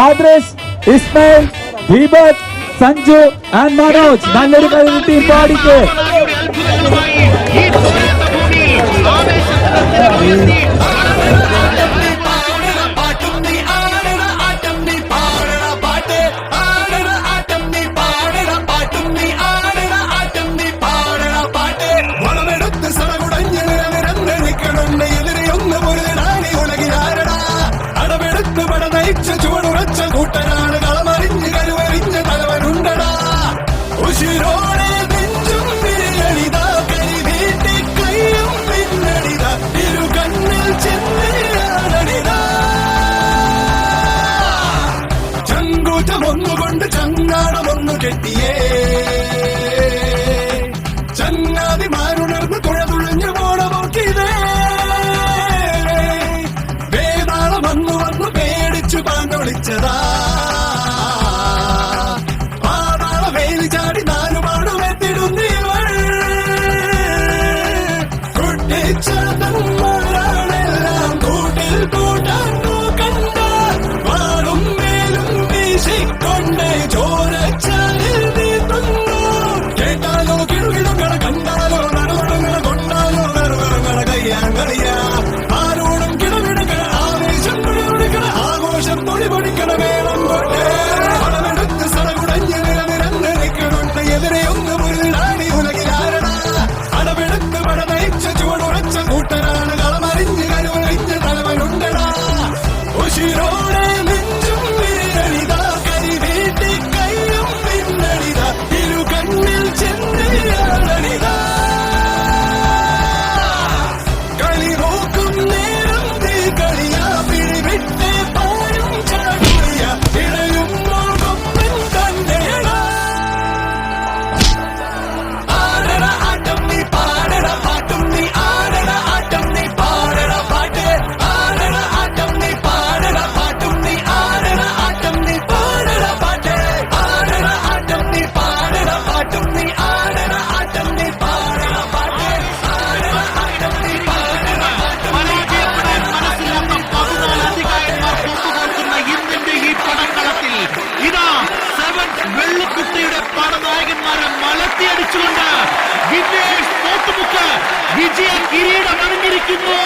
ആദ്രേഷ് Ismail ഹീബത്ത് Sanju and Manoj നല്ലൊരു team പാടിക്ക് ഒന്നുകൊണ്ട് ചങ്ങാടമൊന്നു കെട്ടിയേ. ചങ്ങാതിമാരുണർന്ന് തുഴതുഴഞ്ഞു പോണമോക്കിതേ വേതാളം വന്നു വന്നു പേടിച്ചു പാഞ്ഞൊളിച്ചതാ പ്രധാന നായകന്മാരെ മലത്തിയടിച്ചുകൊണ്ട് വിജയ കിരീടം അണിഞ്ഞിരിക്കുന്നു.